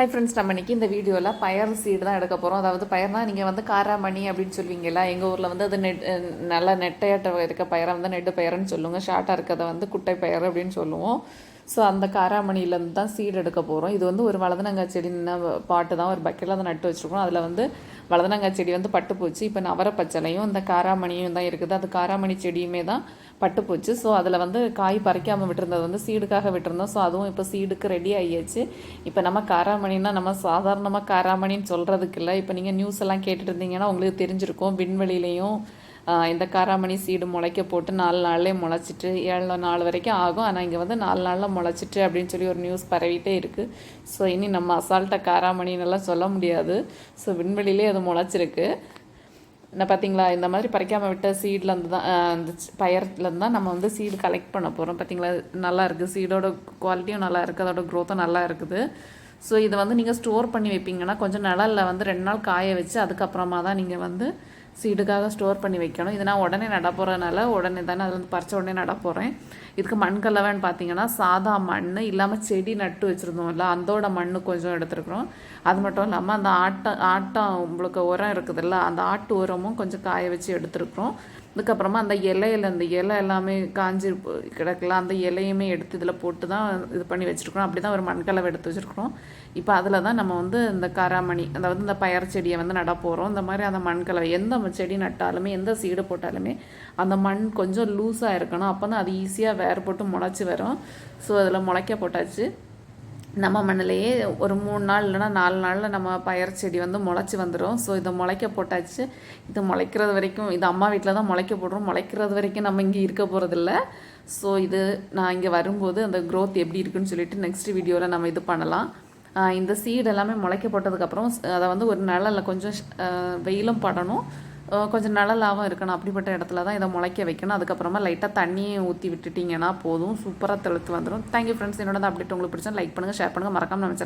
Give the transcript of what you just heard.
Hi friends நம்ம இன்றைக்கி இந்த வீடியோவில் பயர் சீடு தான் எடுக்க போகிறோம் அதாவது பயர்னால் நீங்கள் வந்து காராமணி அப்படின்னு சொல்லுவீங்களா எங்கள் ஊரில் வந்து அது நெட் நல்லா நெட்டையாட்ட இருக்க பயிரை வந்து நெட்டு பயிர்னு சொல்லுவோம் ஷார்ட்டாக இருக்கிறத வந்து குட்டை பயிர் அப்படின்னு சொல்லுவோம். ஸோ அந்த காராமணியிலேருந்து தான் சீடு எடுக்க போகிறோம் இது வந்து ஒரு வலதனங்காய் செடி பாட்டு தான். ஒரு பக்கெட்டில் அதை நட்டு வச்சுருக்கோம். அதில் வந்து வலதனங்காய் செடி வந்து பட்டு போச்சு. இப்போ நவரப்பச்சலையும் இந்த காராமணியும் தான் இருக்குது. அது காராமணி செடியுமே தான் பட்டு போச்சு. ஸோ அதில் வந்து காய் பறிக்காமல் விட்டுருந்தது வந்து சீடுக்காக விட்டுருந்தோம். ஸோ அதுவும் இப்போ சீடுக்கு ரெடி ஆகியாச்சு இப்போ நம்ம காராமணின்னா நம்ம சாதாரணமாக காராமணின்னு சொல்கிறதுக்கு இல்லை. இப்போ நீங்கள் நியூஸ் எல்லாம் கேட்டுட்டு இருந்தீங்கன்னா உங்களுக்கு தெரிஞ்சிருக்கும். விண்வெளியிலையும் இந்த காராமணி சீடு முளைக்க போட்டு நாலு நாள்லேயே முளைச்சிட்டு ஏழு நாள் வரைக்கும் ஆகும். ஆனால் இங்கே வந்து நாலு நாளில் முளைச்சிட்டு அப்படின்னு சொல்லி ஒரு நியூஸ் பரவிட்டே இருக்குது ஸோ இனி நம்ம அசால்ட்டாக காராமணின்னெல்லாம் சொல்ல முடியாது. ஸோ விண்வெளியிலே அது முளைச்சிருக்கு. என்ன பார்த்தீங்களா இந்த மாதிரி பறிக்காமல் விட்ட சீட்லேருந்து தான் அந்த பயர்லேருந்து தான் நம்ம வந்து சீடு கலெக்ட் பண்ண போகிறோம் பார்த்தீங்களா நல்லா இருக்குது சீடோட குவாலிட்டியும் நல்லா இருக்குது அதோட க்ரோத்தும் நல்லா இருக்குது. ஸோ இதை வந்து நீங்கள் ஸ்டோர் பண்ணி வைப்பீங்கன்னா கொஞ்சம் நிழலில் வந்து ரெண்டு நாள் காய வச்சு அதுக்கப்புறமா தான் நீங்கள் வந்து சீடுக்காக ஸ்டோர் பண்ணி வைக்கணும். இது நான் உடனே நட போகிறதுனால உடனே தானே அதில் வந்து பறிச்ச உடனே நட போகிறேன் இதுக்கு மண் கலவைன்னு பார்த்தீங்கன்னா சாதா மண் இல்லாமல் செடி நட்டு வச்சுருந்தோம்ல அதோட மண் கொஞ்சம் எடுத்துருக்குறோம். அது மட்டும் இல்லாமல் அந்த ஆட்டை ஆட்டம் உங்களுக்கு உரம் இருக்குதுல்ல அந்த ஆட்டு உரமும் கொஞ்சம் காய வச்சு எடுத்துருக்குறோம். அதுக்கப்புறமா அந்த இலையில அந்த இலை எல்லாமே காஞ்சி கிடக்கல அந்த இலையுமே எடுத்து இதில் போட்டு தான் இது பண்ணி வச்சுருக்கோம் அப்படி தான் ஒரு மண்கலவை எடுத்து வச்சுருக்கோம் இப்போ அதில் தான் நம்ம வந்து இந்த கராமணி அதாவது இந்த பயர் செடியை வந்து நட போகிறோம் இந்த மாதிரி அந்த மண்கலவை எந்த செடி நட்டாலுமே எந்த சீடு போட்டாலுமே அந்த மண் கொஞ்சம் லூஸாக இருக்கணும். அப்போ தான் அது ஈஸியாக வேர் போட்டு முளைச்சி வரும். ஸோ அதில் முளைக்க போட்டாச்சு. நம்ம மண்ணிலேயே ஒரு மூணு நாள் இல்லைன்னா நாலு நாளில் நம்ம பயர் செடி வந்து முளைச்சி வந்துடும் ஸோ இதை முளைக்க போட்டாச்சு. இது முளைக்கிறது வரைக்கும் இது அம்மா வீட்டில் தான் முளைக்க போடுறோம். முளைக்கிறது வரைக்கும் நம்ம இங்கே இருக்க போகிறதில்ல ஸோ இது நான் இங்கே வரும்போது அந்த க்ரோத் எப்படி இருக்குன்னு சொல்லிட்டு நெக்ஸ்ட் வீடியோவில் நம்ம இது பண்ணலாம். இந்த சீடு எல்லாமே முளைக்க போட்டதுக்கப்புறம் அதை வந்து ஒரு நிழல்ல கொஞ்சம் வெயிலும் படணும். கொஞ்சம் நிழலாகவும் இருக்கணும். அப்படிப்பட்ட இடத்துல தான் இதை முளைக்க வைக்கணும். அதுக்கப்புறமா லைட்டாக தண்ணியை ஊற்றி விட்டுட்டிங்கன்னா போதும். சூப்பராக தெளுத்து வந்துடும் தேங்க்யூ ஃப்ரெண்ட்ஸ் என்னோட அப்டேட் உங்களுக்கு பிடிச்சா லைக் பண்ணுங்கள் ஷேர் பண்ணுங்கள் மறக்காமல் நம்ம